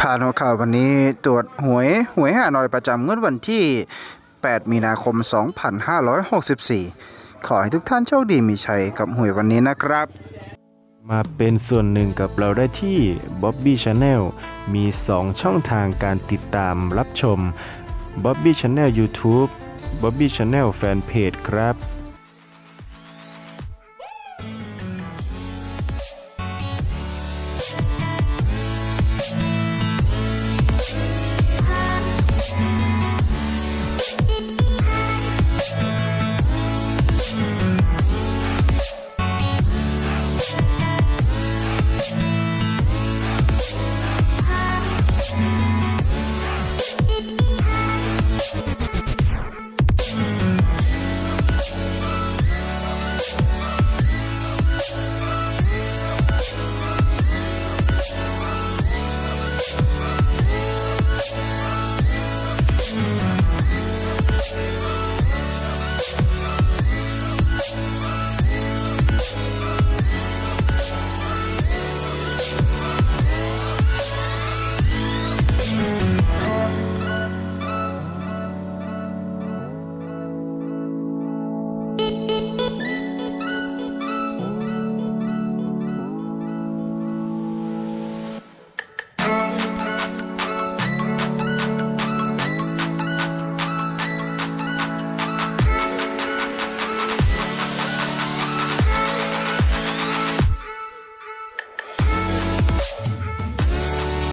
พาานหัวข่าววันนี้ตรวจหวยหวยหาหน่อยประจำงวดวันที่ 8 มีนาคม 2564 ขอให้ทุกท่านโชคดีมีชัยกับหวยวันนี้นะครับ มาเป็นส่วนหนึ่งกับเราได้ที่ Bobby Channel มี 2 ช่องทางการติดตามรับชม Bobby Channel YouTube Bobby Channel Fanpage ครับ